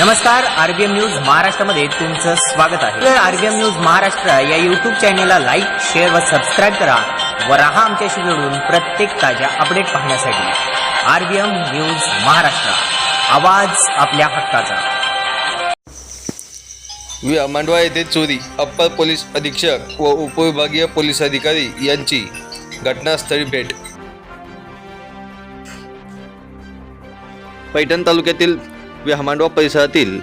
नमस्कार RBM news महाराष्ट्रामध्ये तुमचं स्वागत आहे. तर आरबीएम न्यूज महाराष्ट्र या युट्यूब चॅनेलला लाईक शेअर व सबस्क्राईब करा व राहा आमच्याशी जोडून प्रत्येक ताज्या अपडेट पाहण्यासाठी. RBM news Maharashtra. आवाज आपल्या हक्काचा. मांडवा येथे चोरी अप्पर पोलीस अधीक्षक व उपविभागीय पोलीस अधिकारी यांची घटनास्थळी भेट. पैठण तालुक्यातील विहामांडवा परिसरातील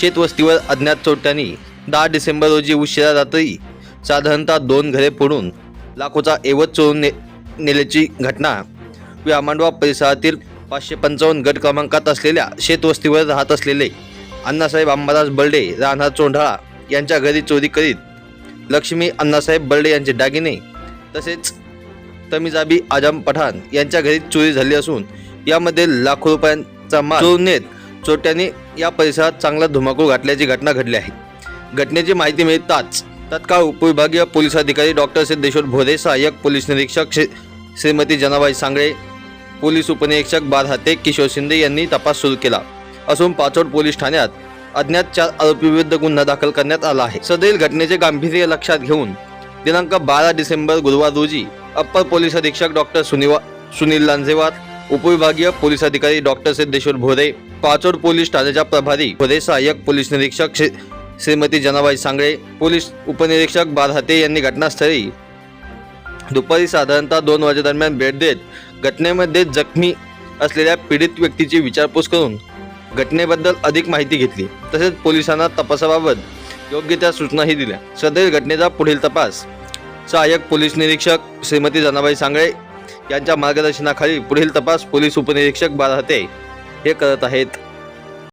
शेतवस्तीवर अज्ञात चोरट्यांनी दहा डिसेंबर रोजी उशिरा रात्री साधारणतः दोन घरे फोडून लाखोचा एवत चोरून ने नेल्याची घटना विहामांडवा परिसरातील पाचशे पंचावन्न गट क्रमांकात असलेल्या शेतवस्तीवर राहत असलेले अण्णासाहेब अंबादास बर्डे राहणार चोंढाळा यांच्या घरी चोरी करीत लक्ष्मी अण्णासाहेब बर्डे यांचे दागिने तसेच तमिजाबी आजम पठाण यांच्या घरी चोरी झाली असून यामध्ये लाखो रुपयांचा माल चोरून नेत चोरट्यांनी या परिसरात चांगला धुमाकूळ घातल्याची घटना घडली आहे. घटनेची माहिती मिळताच तत्काळ उपविभागीय पोलीस अधिकारी डॉक्टर सिद्धेश्वर भोरे सहाय्यक पोलीस निरीक्षक श्री- श्रीमती जनाबाई सांगळे पोलीस उपनिरीक्षक बारहाते किशोर शिंदे यांनी तपास सुरू केला. असून पाचोड पोलीस ठाण्यात अज्ञात चार आरोपीविरुद्ध गुन्हा दाखल करण्यात आला आहे. सदैल घटनेचे गांभीर्य लक्षात घेऊन दिनांक बारा डिसेंबर गुरुवार रोजी अप्पर पोलीस अधीक्षक डॉक्टर सुनिवा सुनील लांजेवार उपविभागीय पोलीस अधिकारी डॉक्टर सिद्धेश्वर भोरे पाचोड पोलीस ठाण्याच्या प्रभारी पुढे सहाय्यक पोलीस निरीक्षक श्री- श्रीमती जनाबाई सांगळे पोलीस उपनिरीक्षक बारहाते यांनी घटनास्थळी दुपारी साधारणतः दोन वाजेदरम्यान भेट देत घटनेमध्ये जखमी असलेल्या पीडित व्यक्तीची विचारपूस करून घटनेबद्दल अधिक माहिती घेतली. तसेच पोलिसांना तपासाबाबत योग्य त्या सूचनाही दिल्या. सदैव घटनेचा पुढील तपास सहाय्यक पोलीस निरीक्षक श्रीमती जनाबाई सांगळे यांच्या मार्गदर्शनाखाली पुढील तपास पोलीस उपनिरीक्षक बारहाते हे करत आहेत.